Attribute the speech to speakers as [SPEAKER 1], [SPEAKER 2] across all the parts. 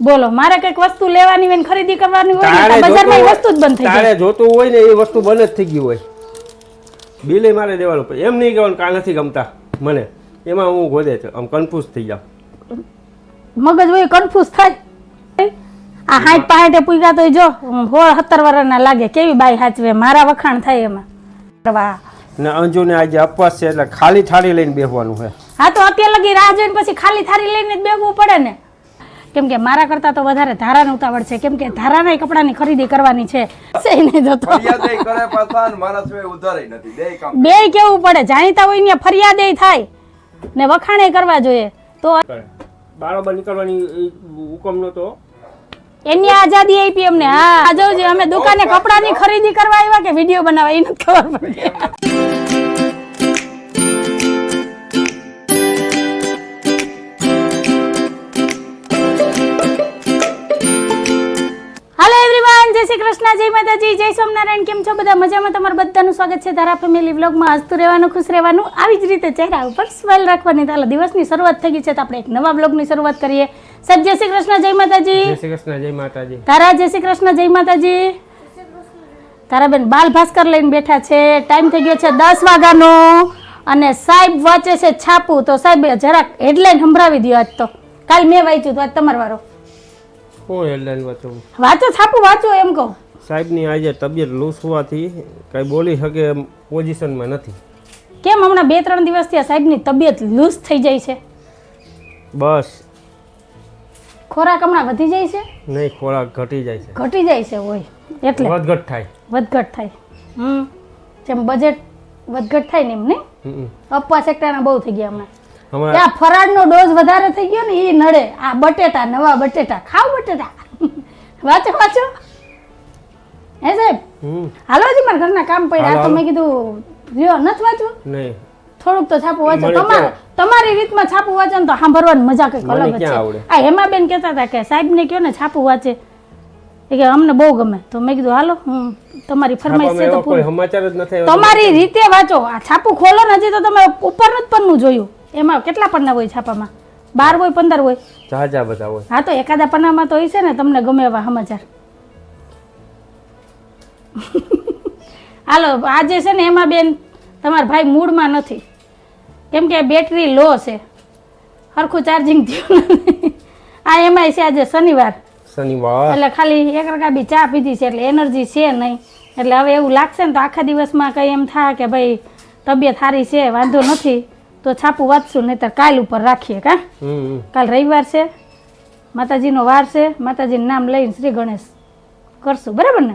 [SPEAKER 1] બોલો મારે કંઈક વસ્તુ લેવાની હોય ને ખરીદી કરવાની હોય ને બજારમાં એ વસ્તુ જ બંધ થઈ જાય.
[SPEAKER 2] જોતું હોય ને એ વસ્તુ બંધ જ થઈ ગઈ હોય. બિલે મારે દેવાનું પડે. એમ નહીં કહેવાનું કાં નથી ગમતા મને. એમાં હું ગોદે છે. આમ કન્ફ્યુઝ થઈ જાઉં.
[SPEAKER 1] મગજ હોય કન્ફ્યુઝ થાય. આ હાઈટ પાહેટે પૂગ્યા તો જો હોળ સત્તર વર્ષના લાગે. કેવી બાઈ હાચવે? મારા વખાણ થાય એમાં. કરવા.
[SPEAKER 2] ને અંજુને આજે અપવાસ છે એટલે ખાલી થાળી લઈને બેસવાનું છે.
[SPEAKER 1] હા તો અત્યારે લગી રાહ જોઈને પછી ખાલી થાળી લઈને જ બેસવું પડે ને. કેમ કે મારા કરતા તો વધારે ધારાનું ઉતાવળ છે. કેમ કે ધારાના કપડાની ખરીદી કરવાની છે. સહી જતો
[SPEAKER 3] ફરિયાદેય કરે પાછા ને મારા સિવાય ઉધારેય નથી. બે
[SPEAKER 1] કેવું પડે? જાણીતા હોય ને ફરિયાદે થાય. ને વખાણે કરવા જોઈએ. તો
[SPEAKER 2] કરે. નીકળવાની હુકમ નતો
[SPEAKER 1] એની આઝાદી આપી અમને. હા જોજો અમે દુકાને કપડાની ખરીદી કરવા આવ્યા કે વીડિયો બનાવવા? એ નથી ખબર પડી જય સ્વામિનારાયણ કેમ છો બધા? મજામાં તમારું બધાનું સ્વાગત છે તારા ફેમિલી વ્લોગમાં. હસતું રહેવાનું ખુશ રહેવાનું આવી જ રીતે ચહેરા ઉપર સ્માઈલ રાખવાની તો દિવસની શરૂઆત થઈ ગઈ છે તો આપણે એક નવા બ્લોગની શરૂઆત કરીએ. સર જય શ્રી કૃષ્ણ જય માતાજી.
[SPEAKER 2] જય શ્રી કૃષ્ણ જય માતાજી.
[SPEAKER 1] તારા જય શ્રી કૃષ્ણ જય માતાજી. તારા બેન બાલ ભાસ્કર લઈને બેઠા છે. ટાઈમ થઈ ગયો છે દસ વાગ્યાનો અને સાહેબ વાંચે છે છાપું. તો સાહેબ જરાક હેડલાઈન સંભળાવી દો આજ તો. કાલ મેં વાંચ્યું તો આજ તમારો વારો
[SPEAKER 2] હેડલાઇન વાંચો
[SPEAKER 1] છાપું વાંચો એમ કહું.
[SPEAKER 2] સાહેબની આજે તબિયત લૂસ હોવાથી કાંઈ બોલી શકે પોઝિશનમાં નથી.
[SPEAKER 1] કેમ હમણાં બે ત્રણ દિવસથી આ સાહેબની તબિયત લૂઝ થઈ જાય છે?
[SPEAKER 2] બસ.
[SPEAKER 1] ખોરાક હમણાં વધી જાય છે?
[SPEAKER 2] નહીં ખોરાક ઘટી જાય છે.
[SPEAKER 1] ઘટી જાય છે હોય એટલે?
[SPEAKER 2] વધઘટ થાય.
[SPEAKER 1] વધઘટ થાય. હમ. જેમ બજેટ વધઘટ થાય ને એમ નહીં. અપવાસ એકટાના બહુ થઈ ગયા હમણાં.
[SPEAKER 2] હમણાં
[SPEAKER 1] ત્યાં ફરાળનો ડોઝ વધારે થઈ ગયો ને એ નડે. આ બટેટા નવા બટેટા. ખાવ બટેટા. વાંચો વાંચો. હે સાહેબ? હાલો હજી મારા ઘરના કામ પડ્યા. તો મેં કીધું લ્યો નથી વાંચવું?
[SPEAKER 2] નહીં.
[SPEAKER 1] થોડુંક તો છાપું વાંચો. તમારે તમારી રીતમાં છાપું વાંચો ને તો સાંભળવાની મજા કંઈક અલગ છે.
[SPEAKER 2] ક્યાં?
[SPEAKER 1] આ હેમાબેન કહેતા હતા કે સાહેબને કહો ને છાપું વાંચે. કે અમને બહુ ગમે. તો મેં કીધું હાલો હું તમારી ફરમાઈશ છે તો
[SPEAKER 2] કોઈ
[SPEAKER 1] પૂરું.
[SPEAKER 2] સમાચાર જ નથી
[SPEAKER 1] તમારી રીતે વાંચો. આ છાપું ખોલો ને હજી તો તમે ઉપરનું જ પન્નું જોયું. એમાં કેટલા પન્ના હોય છાપામાં? બાર હોય પંદર હોય?
[SPEAKER 2] ઝાઝા બધા હોય.
[SPEAKER 1] હા તો એકાદા પન્નામાં તો હોય છે ને તમને ગમે એવા સમાચાર. હાલો આજે છે ને એમાં બેન તમારા ભાઈ મૂડમાં નથી. કેમ કે બેટરી લો છે. સરખું ચાર્જિંગ થયું આ એમાંય છે આજે શનિવાર.
[SPEAKER 2] શનિવાર.
[SPEAKER 1] એટલે ખાલી એક રકાબી ચા પીધી છે એટલે એનર્જી છે નહીં. એટલે હવે એવું લાગશે ને તો આખા દિવસમાં કંઈ એમ થાય કે ભાઈ તબિયત સારી છે વાંધો નથી તો છાપું વાંચશું નહીતર કાલ ઉપર રાખીએ કા. કાલ રવિવાર છે માતાજીનો વાર છે માતાજીનું નામ લઈને શ્રી ગણેશ કરશું બરાબર ને?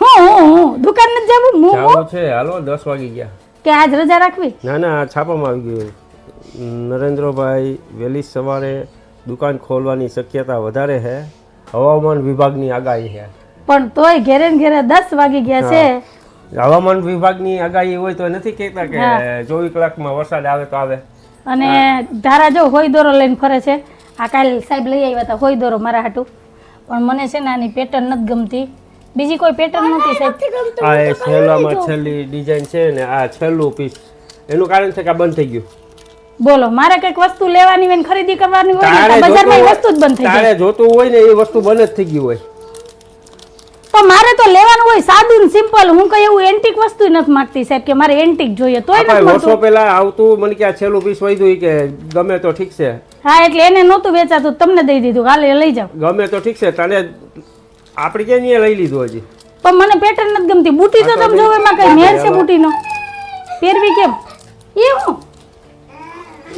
[SPEAKER 1] હું હું હું દુકાન નથી જવું હું હું?
[SPEAKER 2] જાવું છે. હાલો દસ વાગી ગયા.
[SPEAKER 1] કે આજ રજા રાખવી?
[SPEAKER 2] ના ના આ છાપામાં આવી ગયું. નરેન્દ્રભાઈ વહેલી સવારે દુકાન ખોલવાની શક્યતા વધારે છે. હવામાન વિભાગની આગાહી છે.
[SPEAKER 1] પણ તોય ઘેરે ને ઘેરે દસ વાગી ગયા છે.
[SPEAKER 2] હવામાન વિભાગની આગાહી હોય તો નથી કહેતા કે. ચોવીસ કલાકમાં વરસાદ આવે તો આવે.
[SPEAKER 1] અને ધારા જો હોય દોરો લઈને ફરે છે. આ કાલ સાહેબ લઈ આવ્યા હતા હોય દોરો મારા હાટું. પણ મને છે ને આની પેટર્ન નથી ગમતી. બીજી કોઈ પેટર્ન નથી સાહેબ.
[SPEAKER 2] આ એ છેલ્લામાં છેલ્લી ડિઝાઇન છે ને આ છેલ્લું પીસ એનું કારણ છે કે આ બંધ થઈ ગયું.
[SPEAKER 1] બોલો મારે કંઈક વસ્તુ લેવાની હોય ને ખરીદી કરવાની હોય ને તો બજારમાં એ વસ્તુ જ બંધ થઈ જાય.
[SPEAKER 2] તારે જોતું હોય ને એ વસ્તુ બંધ જ થઈ ગઈ હોય.
[SPEAKER 1] તો મારે તો લેવાનું હોય સાદું ને સિમ્પલ હું કઈ એવું એન્ટિક વસ્તુ નથી માંગતી સાહેબ કે મારે એન્ટિક જોઈએ તોય નથી
[SPEAKER 2] આપણે વર્ષો
[SPEAKER 1] મળતું
[SPEAKER 2] પહેલા આવતું મને કે આ છેલ્લું પીસ હોય ઈ કે ગમે તો ઠીક છે.
[SPEAKER 1] હા એટલે એને નહોતું વેચાતું તમને દઈ દીધું. હાલે લઈ જાઓ.
[SPEAKER 2] ગમે તો ઠીક છે તને આપણે ક્યાં અહીંયા લઈ લીધું હજી?
[SPEAKER 1] પણ મને પેટર્ન નથી ગમતી. બુટી તો તમે જોવે માં કઈ મેર છે બુટીનો? પહેરવી કેમ? એ હું?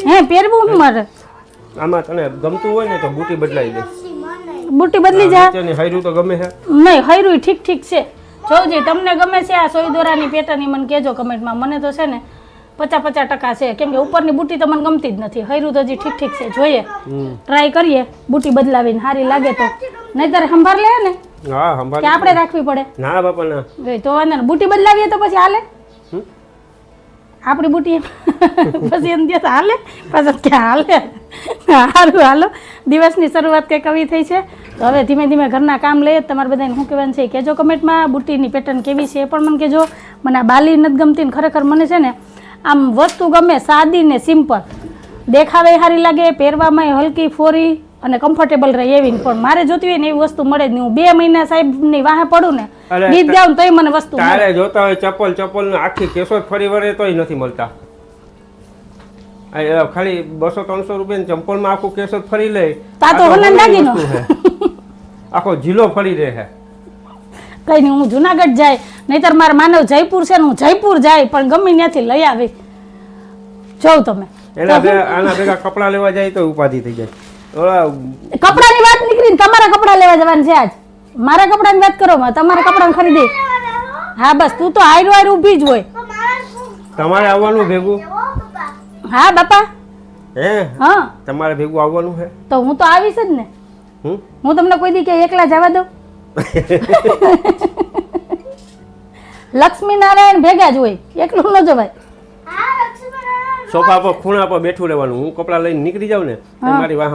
[SPEAKER 1] હે પહેરવું હું મારે?
[SPEAKER 2] આમાં તને ગમતું હોય ને તો બુટી બદલાઈ દે.
[SPEAKER 1] બુટી બદલી જા.
[SPEAKER 2] નીચેની હાયરું તો ગમે છે
[SPEAKER 1] નહીં હૈરું ઠીક ઠીક છે. જોજી તમને ગમે છે આ સોય દોરાની પેટર્ન મને કહેજો કમેન્ટમાં. મને તો છે ને પચાસ પચાસ ટકા છે. કેમ કે ઉપરની બુટી તો મને ગમતી જ નથી. હૈરું તો હજી ઠીક ઠીક છે. જોઈએ. ટ્રાય કરીએ. બુટી બદલાવીને સારી લાગે તો. નહીતર સંભાળ લે ને.
[SPEAKER 2] હા
[SPEAKER 1] કે આપણે રાખવી પડે?
[SPEAKER 2] ના બાપા ના
[SPEAKER 1] તો વાંધો બુટી બદલાવીએ તો પછી હાલે? આપણી બુટી પછી એમ દિવસ હાલે? પછી ક્યાં હાલે? સારું હાલો. દિવસની શરૂઆત કંઈક આવી થઈ છે. તો હવે ધીમે ધીમે ઘરના કામ લઈએ. તમારે બધાને શું કહેવાનું છે કેજો કહેજો કમેન્ટમાં. બુટીની પેટર્ન કેવી છે એ પણ મને કહેજો. મને આ બાલી નથી ગમતી ને ખરેખર મને છે ને આમ વસ્તુ ગમે સાદી ને સિમ્પલ દેખાવે સારી લાગે પહેરવામાં હલકી ફોરી અને કમ્ફર્ટેબલ રહે એવી ને. પણ મારે જોતી હોય ને એવી વસ્તુ મળે જ નહીં. હું બે મહિના સાહેબની વાહે પડું ને ગીત ગાઉં તોય મને વસ્તુ
[SPEAKER 2] તારે જોતા હોય ચપ્પલ ચપ્પલ આખી કેસો ફરી વળે તોય નથી મળતા. ખાલી બસો ત્રણસો રૂપિયા ચંપલમાં આખું કેસો ફરી લે. આખો જિલ્લો ફરી રહે
[SPEAKER 1] કઈ નહીં હું જુનાગઢ જાય નહીતર મારે માનવ જયપુર છે ને હું જયપુર જાય પણ ગમે ત્યાંથી લઈ આવી. જોઉં તમે.
[SPEAKER 2] એટલે આના ભેગા કપડાં લેવા જાય તો ઉપાધિ થઈ જાય.
[SPEAKER 1] કપડાની વાત નીકળી તમારા કપડા લેવા જવાનું છે આજ. મારા કપડાની વાત કરો તમારા કપડા ખરીદી. હા બસ તું તો હાયર વાયર ઊભી જ હોય.
[SPEAKER 2] તમારે આવવાનું ભેગું?
[SPEAKER 1] હા બાપા.
[SPEAKER 2] હે?
[SPEAKER 1] હા.
[SPEAKER 2] તમારે ભેગું આવવાનું છે?
[SPEAKER 1] તો હું તો આવીશ જ ને. હું? તમને કોઈ દી કે એકલા જવા દઉં? લક્ષ્મી નારાયણ ભેગા જ હોય. એકલું ન જવાય.
[SPEAKER 2] સોફા પર ખૂણા પર બેઠું રહેવાનું. હું કપડાં લઈને નીકળી જાઉં ને મારી વાહ.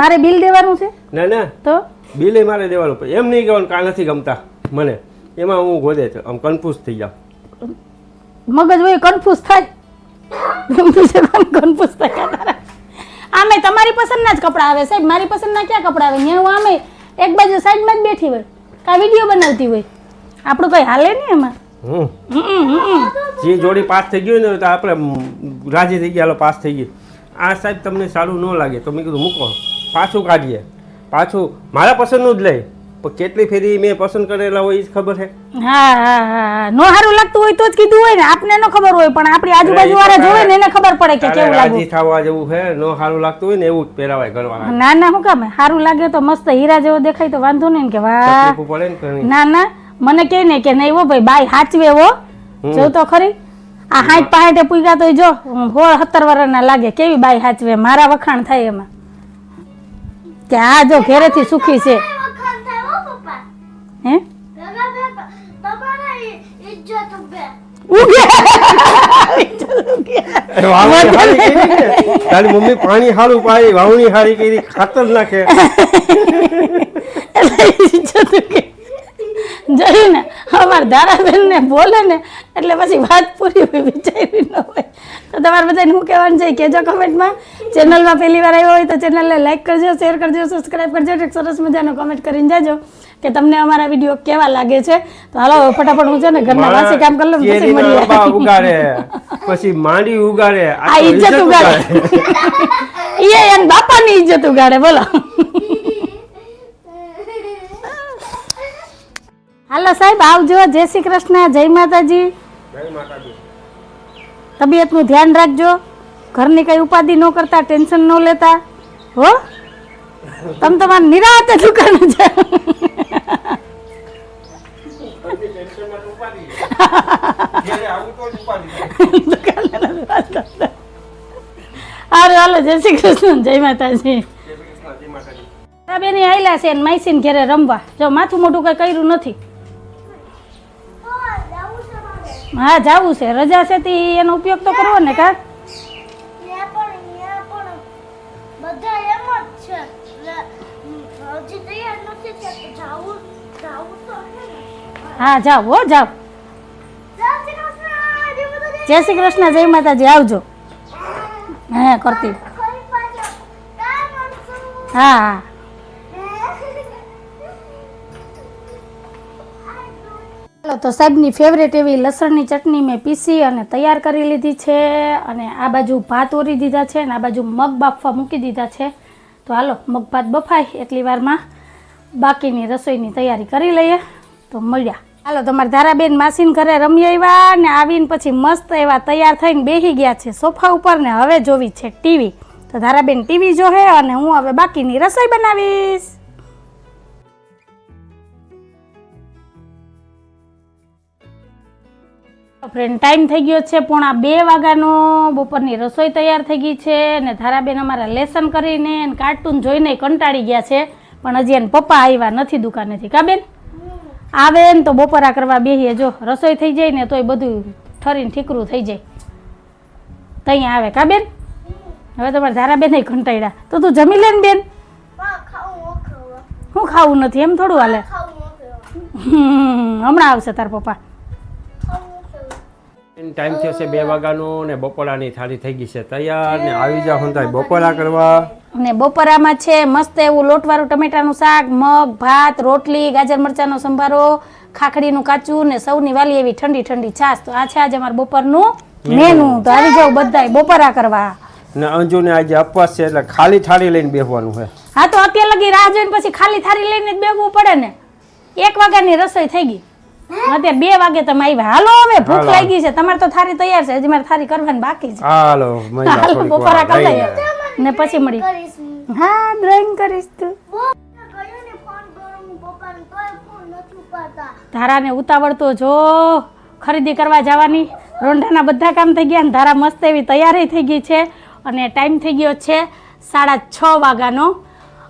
[SPEAKER 1] મારે બિલ દેવાનું છે?
[SPEAKER 2] ના ના.
[SPEAKER 1] તો?
[SPEAKER 2] બિલે મારે દેવાનું એમ નહીં કહેવાનું કાં નથી ગમતા મને. એમાં હું ગોદે આમ કન્ફ્યુઝ થઈ જાઉં.
[SPEAKER 1] મગજ હોય કન્ફ્યુઝ થાય. કન્ફ્યુઝ થાય આમે તમારી પસંદના જ કપડાં આવે સાહેબ. મારી પસંદના ક્યાં કપડાં આવે? હું આમે એક બાજુ સાઈડમાં જ બેઠી હોય. કા વીડિયો બનાવતી હોય? આપણું કઈ હાલે નહીં એમાં.
[SPEAKER 2] જે જોડી પાસ થઈ ગયું ને તો આપણે રાજી થઈ ગયા પાસ થઈ ગઈ. આ સાહેબ તમને સારું ન લાગે તો મેં કીધું મૂકો પાછું કાઢીએ. પાછું મારા પસંદનું જ લઈ પણ કેટલી ફેરી મેં પસંદ કરેલા હોય એ જ ખબર છે
[SPEAKER 1] હા હા હા હા. નો સારું લાગતું હોય તો જ કીધું હોય ને આપને ન ખબર હોય પણ આપણી આજુબાજુ વાળા જોવે ને એને ખબર પડે કે કેવું લાગે રાજી
[SPEAKER 2] થવા જેવું છે નો સારું લાગતું હોય ને એવું જ પહેરાવાય ઘરવાળા
[SPEAKER 1] ના ના શું કામ સારું લાગે તો મસ્ત હીરા જેવો દેખાય તો વાંધો નહીં કે વાહ.
[SPEAKER 2] પડે ને
[SPEAKER 1] ના ના મને કે ને કે નહીં હો ભાઈ બાઈ હાચવે હો. જો તો ખરી. આ હાઈટ પાહાટે પૂગ્યા તો જો હોળ સત્તર વર્ષના લાગે. કેવી બાઈ હાચવે? મારા વખાણ થાય એમાં. કે આ જો ઘેરેથી સુખી છે. હે
[SPEAKER 2] તારી મમ્મી પાણી હારું પાઈ વાવણી હારી કરી ખાતર નાખે.
[SPEAKER 1] એટલે ઇજ્જત ઉગે. ને અમારે ધારાબેન ને બોલે ને એટલે પછી વાત પૂરી વિચારી ન હોય. તો તમારે બધાને હું કહેવાનું છે કહેજો કમેન્ટમાં. ચેનલમાં પહેલી વાર આવ્યો હોય તો ચેનલને લાઇક કરજો શેર કરજો સબસ્ક્રાઈબ કરજો એક સરસ મજાનો કમેન્ટ કરીને જાજો કે તમને અમારા વીડિયો કેવા લાગે છે. તો હાલો ફટાફટ હું છે ને ઘરના વાસી કામ કરી લઉં પછી
[SPEAKER 2] મળી ઉગાડે પછી માંડી ઉગાડે આ
[SPEAKER 1] આ ઇજ્જત ઉગાડે. એ એન બાપાની ઇજ્જત ઉગાડે બોલો. હાલો સાહેબ આવજો. જય શ્રી કૃષ્ણ. જય માતાજી.
[SPEAKER 2] જય માતાજી.
[SPEAKER 1] તબિયતનું ધ્યાન રાખજો. ઘરની કઈ ઉપાધિ ન કરતા ટેન્શન ન લેતા. હો? તમે તમારે નિરાતે દુકાને જાઓ અરે હારું હાલો. જય શ્રી કૃષ્ણ. જય માતાજી. બેની આયલા છે માઇસીન ઘેરે રમવા. જો માથું મોટું કઈ કર્યું નથી. હા જાવું છે. રજા છે તે એનો ઉપયોગ તો કરવો ને કા? હા જાવ હો જાવ. જય શ્રી કૃષ્ણ જય માતાજી આવજો. હે કરતી. હા હા. તો સાહેબની ફેવરેટ એવી લસણની ચટણી મેં પીસી અને તૈયાર કરી લીધી છે અને આ બાજુ ભાત ઓરી દીધા છે અને આ બાજુ મગ બાફવા મૂકી દીધા છે. તો હાલો, મગ ભાત બફાય એટલી વારમાં બાકીની રસોઈની તૈયારી કરી લઈએ. તો મળ્યા. હાલો તમારા ધારાબેન માસીન ઘરે રમી આવ્યા ને આવીને પછી મસ્ત એવા તૈયાર થઈને બેસી ગયા છે સોફા ઉપર ને હવે જોવી છે ટીવી. તો ધારાબેન ટીવી જોહે અને હું હવે બાકીની રસોઈ બનાવીશ. ફ્રેન્ડ ટાઈમ થઈ ગયો છે પોણા બે વાગ્યાનો બપોરની રસોઈ તૈયાર થઈ ગઈ છે અને ધારાબેન અમારા લેસન કરીને અને કાર્ટૂન જોઈને કંટાળી ગયા છે પણ હજી એને પપ્પા આવ્યા નથી દુકાનેથી. કા બેન? આવે ને તો બપોરા કરવા બેહીએ. જો રસોઈ થઈ જાય ને તોય બધું ઠરીને ઠીકરું થઈ જાય. તઈ આવે. કા બેન? હવે તમારે ધારાબેન કંટાળ્યા. તો તું જમી લે ને બેન? હું ખાવું નથી? એમ થોડું હાલે. હમણાં આવશે તાર પપ્પા.
[SPEAKER 2] ટાઈમ થયો છે બે વાગ્યાનો ને બપોરાની થાળી થઈ ગઈ છે. તૈયાર ને આવી જાઓ હંતાય. બપોરા કરવા.
[SPEAKER 1] ને બપોરામાં છે મસ્ત એવું લોટવાળું ટમેટાનું શાક મગ ભાત રોટલી ગાજર મરચાંનો સંભારો ખાખડીનું કાચું ને સૌની વાલી એવી ઠંડી ઠંડી છાશ. તો આ છે આજે અમારું બપોરનું મેનુ. તો આવી જાવ બધાય બપોરા કરવા.
[SPEAKER 2] ને અંજુને આજે અપવાસ છે એટલે ખાલી થાળી લઈને બેસવાનું છે.
[SPEAKER 1] હા તો અત્યારે લગી રાહ જોઈને પછી ખાલી થાળી લઈને જ બેસવું પડે ને. એક વાગ્યાની રસોઈ થઈ ગઈ. અત્યારે બે વાગે તમે આવ્યા. હાલો હવે ભૂખ. લાગી છે. તમારે તો થારી તૈયાર છે. હજી મારે થારી કરવાની બાકી છે.
[SPEAKER 2] હાલો
[SPEAKER 1] હાલો બપોરા કરી. ને પછી મળી.
[SPEAKER 4] હા.
[SPEAKER 1] ડ્રોઈંગ કરીશ તું.
[SPEAKER 4] કર્યો ને ફોન કરું હું પપ્પાને તોય ફોન નથી ઉપાડતા.
[SPEAKER 1] ધારાને ઉતાવળ તો જો. ખરીદી કરવા જવાની. રોંઢાના બધા કામ થઈ ગયા અને ધારા મસ્ત એવી તૈયારી થઈ ગઈ છે. અને ટાઈમ થઈ ગયો છે સાડા છ વાગ્યાનો.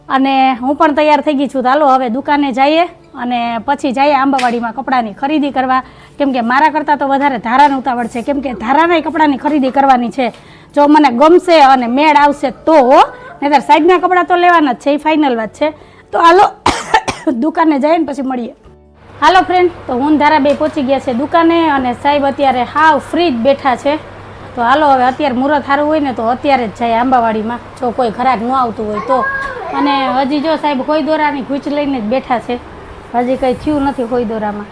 [SPEAKER 1] અને હું પણ તૈયાર થઈ ગઈ છું. ચાલો હાલો હવે દુકાને જઈએ. અને પછી જઈએ આંબાવાડીમાં કપડાની ખરીદી કરવા. કેમ કે મારા કરતાં તો વધારે ધારાનું ઉતાવળ છે. કેમ કે ધારાના કપડાની ખરીદી કરવાની છે. જો મને ગમશે અને મેળ આવશે તો, નહીંતર સાઈડના કપડાં તો લેવાના જ છે, એ ફાઇનલ વાત છે. તો હાલો, દુકાને જઈને પછી મળીએ. હાલો ફ્રેન્ડ તો હું ધારાબે પહોંચી ગયા છે દુકાને અને સાહેબ અત્યારે હાવ ફ્રી જ બેઠા છે. તો હાલો, હવે અત્યારે મુહૂર્ત સારું હોય ને તો અત્યારે જ જાય આંબાવાડીમાં. જો કોઈ ઘરાક ન આવતું હોય તો. અને હજી જો સાહેબ કોઈ દોરાની, ઘૂંચ લઈને જ બેઠા છે. હજી કંઈ થયું નથી કોઈ દોરામાં.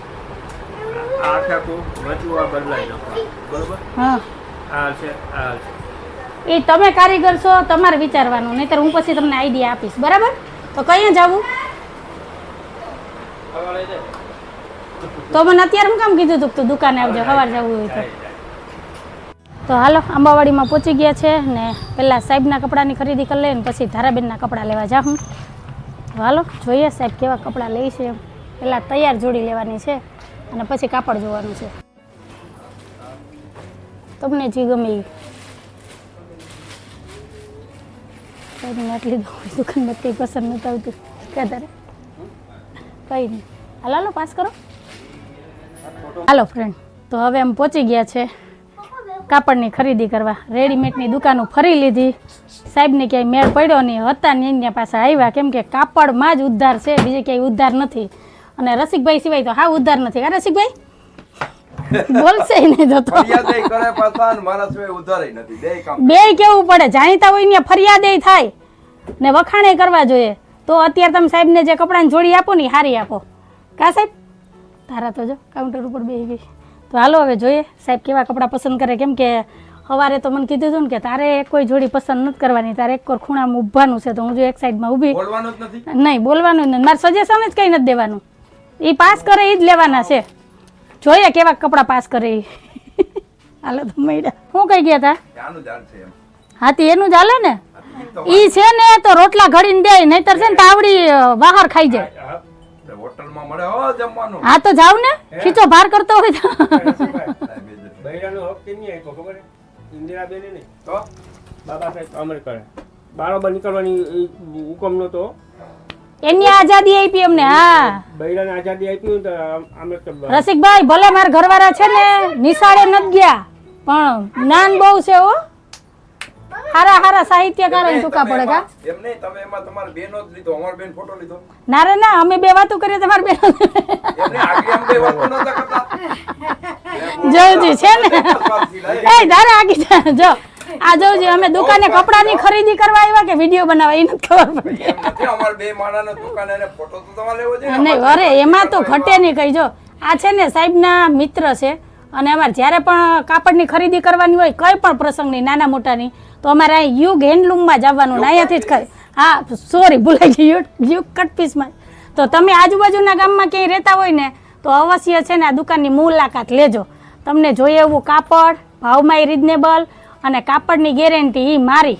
[SPEAKER 1] એ તમે કારીગર છો તમારે વિચારવાનું. નહીતર હું પછી તમને આઈડિયા આપીશ. બરાબર? તો કઈ જવું? તો મને અત્યારે હું કામ કીધું હતું તું દુકાને આવજો સવાર જવું હોય તો. તો હાલો આંબાવાડીમાં પહોંચી ગયા છે ને પહેલાં સાહેબના કપડાની ખરીદી કરી લઈને પછી ધારાબેનના કપડાં લેવા જાઉં હાલો, જોઈએ સાહેબ કેવા કપડાં લઈ છે. પહેલાં તૈયાર જોડી લેવાની છે અને પછી કાપડ જોવાનું છે. તમને જે ગમે સાહેબને આટલી દુકાનમાં કંઈ પસંદ નથી આવતું. ક્યાં તારે? કંઈ નહીં. હાલો હાલો પાસ કરો. હાલો ફ્રેન્ડ તો હવે એમ પહોંચી ગયા છે. કાપડની ખરીદી કરવા. રેડીમેડની દુકાનો ફરી લીધી. સાહેબને ક્યાંય મેળ પડ્યો નહીં. હતા ને એની પાસે આવ્યા. કેમ કે કાપડમાં જ ઉદ્ધાર છે. બીજે ક્યાંય ઉદ્ધાર નથી. અને રસિકભાઈ સિવાય તો હા ઉદ્ધાર નથી. હા રસિકભાઈ? બોલશે નહીં તો તો.
[SPEAKER 3] ફરિયાદ ય કરે પાછા ને મારા સિવાય ઉધારે નથી. બે
[SPEAKER 1] કેવું પડે? જાણીતા હોય ને ફરિયાદે થાય. ને વખાણે કરવા જોઈએ. તો અત્યારે તમે સાહેબને જે કપડાની જોડી આપો ને હારી આપો. કા સાહેબ? તારા તો જો કાઉન્ટર ઉપર બેસી ગઈ. તો હાલો હવે જોઈએ સાહેબ કેવા કપડાં પસંદ કરે? કેમ કે સવારે તો મને કીધું હતું ને કે તારે કોઈ જોડી પસંદ નથી કરવાની તારે એક કોર ખૂણામાં ઊભવાનું છે તો હું જો એક સાઈડમાં ઊભી નહીં બોલવાનું જ નથી. મારે સજેશન જ કંઈ નથી દેવાનું. એ પાસ કરે એ જ લેવાના છે. જોઈએ કેવા કપડાં પાસ કરે એ હાલો તો મૈડા. શું કહી ગયા હતા
[SPEAKER 3] હા
[SPEAKER 1] તે એનું જ હાલે ને?
[SPEAKER 3] ઈ
[SPEAKER 1] છે ને તો રોટલા ઘડીને દે નહીતર છે ને તાવડી બહાર ખાઈ જાય.
[SPEAKER 3] હોટલમાં મળે હો જમવાનું.
[SPEAKER 1] હા તો જાવ ને. ખીચો ભાર કરતો હોય તો.
[SPEAKER 2] બૈરાનો હક કેમ નહીં આપ્યો ખબર ઇન્દિરાબેને નહીં.
[SPEAKER 3] તો?
[SPEAKER 2] બાબા સાહેબ અમર કરે. બારોબાર નીકળવાની હુકમ નતો
[SPEAKER 1] એની આઝાદી આપી અમને હા.
[SPEAKER 2] બૈરાને આઝાદી આપી તો કરવાનું.
[SPEAKER 1] રસિકભાઈ ભલે મારા ઘરવાળા છે ને નિશાળે નથી ગયા પણ જ્ઞાન બહુ છે હો. હારા હારા સાહિત્યકારો ટૂંકા પડે કા?
[SPEAKER 3] એમ નહીં તમે એમાં તમારા બેનો જ લીધો અમાર બેન ફોટો લીધો.
[SPEAKER 1] ના રે ના અમે બે વાતો કરીએ તમારે બે
[SPEAKER 3] આગળ એમ કઈ વાતો નતા કરતા.
[SPEAKER 1] જોઉજી છે ને? એ દારા આગી જા જો. આ જોઉજી અમે દુકાને કપડાની ખરીદી કરવા આવ્યા કે વીડિયો બનાવવા? નથી ખબર પડતી
[SPEAKER 3] અમાર બે માણાનો દુકાને અને ફોટો તો તમારે લેવો જોઈએ
[SPEAKER 1] નહીં અરે એમાં તો ઘટે નહીં કઈ જો. આ છે ને સાહેબના મિત્ર છે. અને અમારે જ્યારે પણ કાપડની ખરીદી કરવાની હોય કંઈ પણ પ્રસંગની નાના મોટાની તો અમારે અહીં યુગ હેન્ડલૂમમાં જ આવવાનું અહીંયાથી જ ખરે. હા સોરી ભૂલાઈ ગઈ યુગ યુગ કટપીસમાં તો તમે આજુબાજુના ગામમાં ક્યાંય રહેતા હોય ને તો અવશ્ય છે ને આ દુકાનની મુલાકાત લેજો. તમને જોઈએ એવું કાપડ ભાવમાં રિઝનેબલ અને કાપડની ગેરંટી એ મારી.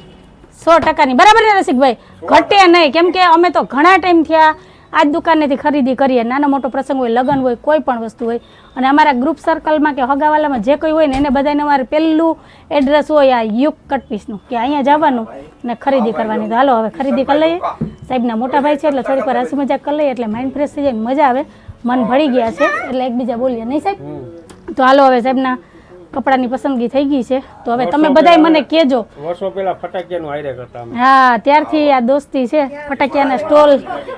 [SPEAKER 1] સો ટકાની. બરાબર ને રસિકભાઈ? ઘટે નહીં. કેમ કે અમે તો ઘણા ટાઈમ થયા આ જ દુકાનેથી ખરીદી કરીએ. નાનો મોટો પ્રસંગ હોય લગ્ન હોય કોઈ પણ વસ્તુ હોય. અને અમારા ગ્રુપ સર્કલમાં કે હગાવાલામાં જે કોઈ હોય ને એને બધાને અમારે પહેલું એડ્રેસ હોય આ યુગ કટપીસનું કે અહીંયા જવાનું ને ખરીદી કરવાની. તો હાલો હવે ખરીદી કરી લઈએ. સાહેબના મોટા ભાઈ છે એટલે થોડીક વાર હસી મજાક કરી લઈએ એટલે માઇન્ડ ફ્રેશ થઈ જાય મજા આવે. મન ભળી ગયા છે એટલે એકબીજા બોલીએ. નહીં સાહેબ? તો હાલો હવે સાહેબના કપડાની પસંદગી થઈ ગઈ છે. તો હવે તમે બધાય મને કહેજો.
[SPEAKER 2] વર્ષો પહેલા ફટાકિયાનું હાયરે કરતા
[SPEAKER 1] હા ત્યારથી આ દોસ્તી છે. ફટાકિયાના સ્ટોલ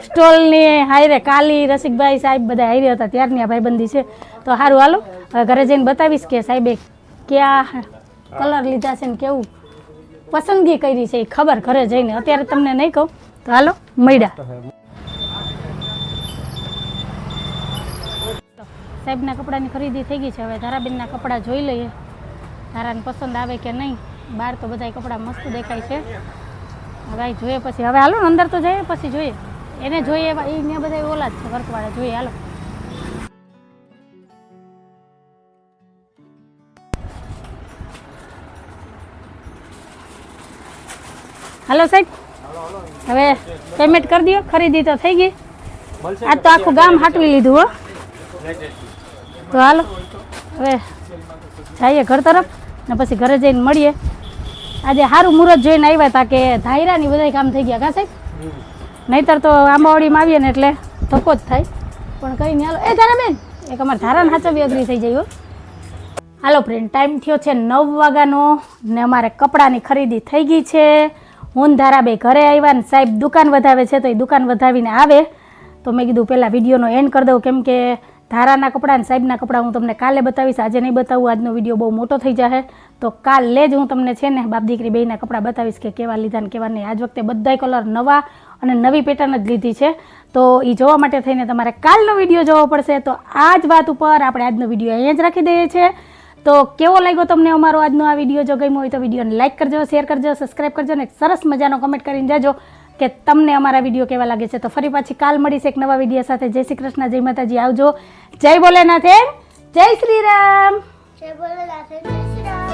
[SPEAKER 1] સ્ટોલની હાયરે કાલી રસિકભાઈ સાહેબ બધા હાયરે હતા. ત્યારની આ ભાઈબંધી છે. તો સારું હાલો. હવે ઘરે જઈને બતાવીશ કે સાહેબે ક્યાં કલર લીધા છે ને કેવું પસંદગી કરી છે એ ખબર ઘરે જઈને. અત્યારે તમને નહીં કહું. તો હાલો મળ્યા. સાહેબના કપડાની ખરીદી થઈ ગઈ છે. હવે ધારાબેનના કપડાં જોઈ લઈએ. ધારાને પસંદ આવે કે નહીં બહાર તો બધાય કપડાં મસ્ત દેખાય છે. હવે જોઈએ પછી. હવે હાલો ને અંદર તો જઈએ પછી જોઈએ. એને જોઈએ એવા એ ને બધા ઓલા જ છે વર્કવાળા. જોઈએ હાલો. હાલો સાહેબ. હવે પેમેન્ટ કરી દો ખરીદી તો થઈ ગઈ. આ તો આખું ગામ હાટવી લીધું હો. તો હાલો, હવે જઈએ ઘર તરફ ને પછી ઘરે જઈને મળીએ. આજે સારું મુહૂર્ત જોઈને આવ્યા હતા કે ધાયરાની બધા કામ થઈ ગયા, કા સાહેબ? નહીતર તો આંબાવાડીમાં આવીએ ને એટલે ધક્કો જ થાય. પણ કંઈ નહીં, હાલો. એ ધારાબેન એક અમારે ધારાને હાચવી અઘરી થઈ જાય હાલો ફ્રેન્ડ ટાઈમ થયો છે નવ વાગ્યાનો ને અમારે કપડાની ખરીદી થઈ ગઈ છે. હું ધારાબે ઘરે આવ્યા ને સાહેબ દુકાન વધાવે છે, તો એ દુકાન વધાવીને આવે. તો મેં કીધું પહેલાં વિડીયોનો એન્ડ કરી દઉં, કેમ કે ધારાના કપડાં અને સાહેબના કપડાં હું તમને કાલે બતાવીશ. આજે નહીં બતાવું, આજનો વીડિયો બહુ મોટો થઈ જશે તો કાલે જ હું તમને છે ને બાપ દીકરી બેયના કપડાં બતાવીશ કે કેવા લીધા ને કેવા નહીં. આજ વખતે બધાય કલર નવા અને નવી પેટર્ન જ લીધી છે. તો એ જોવા માટે થઈને તમારે કાલનો વીડિયો જોવો પડશે. તો આ જ વાત ઉપર આપણે આજનો વીડિયો અહીંયા જ રાખી દઈએ છીએ. તો કેવો લાગ્યો તમને અમારો આજનો આ વીડિયો? જો ગમ્યો હોય તો વિડીયોને લાઇક કરજો શેર કરજો સબસ્ક્રાઈબ કરજો અને સરસ મજાનો કમેન્ટ કરીને જાજો. કે તમને અમારા વીડિયો કેવા લાગે છે? તો ફરી પાછી કાલ મળીશ એક નવા વીડિયો સાથે. જય શ્રી કૃષ્ણ, જય માતાજી. આવજો. જય ભોલેનાથ. જય શ્રી રામ.
[SPEAKER 4] જય ભોલેનાથ, જય